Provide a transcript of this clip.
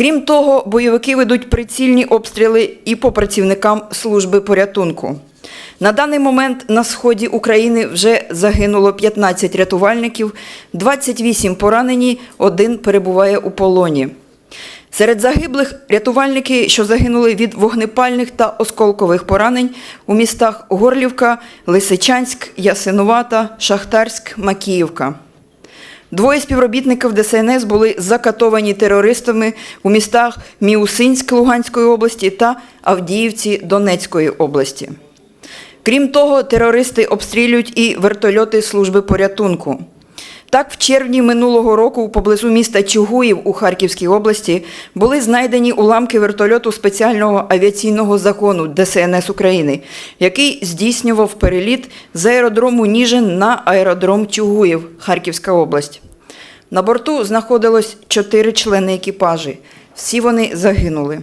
Крім того, бойовики ведуть прицільні обстріли і по працівникам служби порятунку. На даний момент на сході України вже загинуло 15 рятувальників, 28 поранені, один перебуває у полоні. Серед загиблих рятувальники, що загинули від вогнепальних та осколкових поранень у містах Горлівка, Лисичанськ, Ясинувата, Шахтарськ, Макіївка. Двоє співробітників ДСНС були закатовані терористами у містах Міусинськ Луганської області та Авдіївці Донецької області. Крім того, терористи обстрілюють і вертольоти служби порятунку. Так, в червні минулого року поблизу міста Чугуїв у Харківській області були знайдені уламки вертольоту спеціального авіаційного закону ДСНС України, який здійснював переліт з аеродрому Ніжин на аеродром Чугуїв, Харківська область. На борту знаходилось чотири члени екіпажі. Всі вони загинули.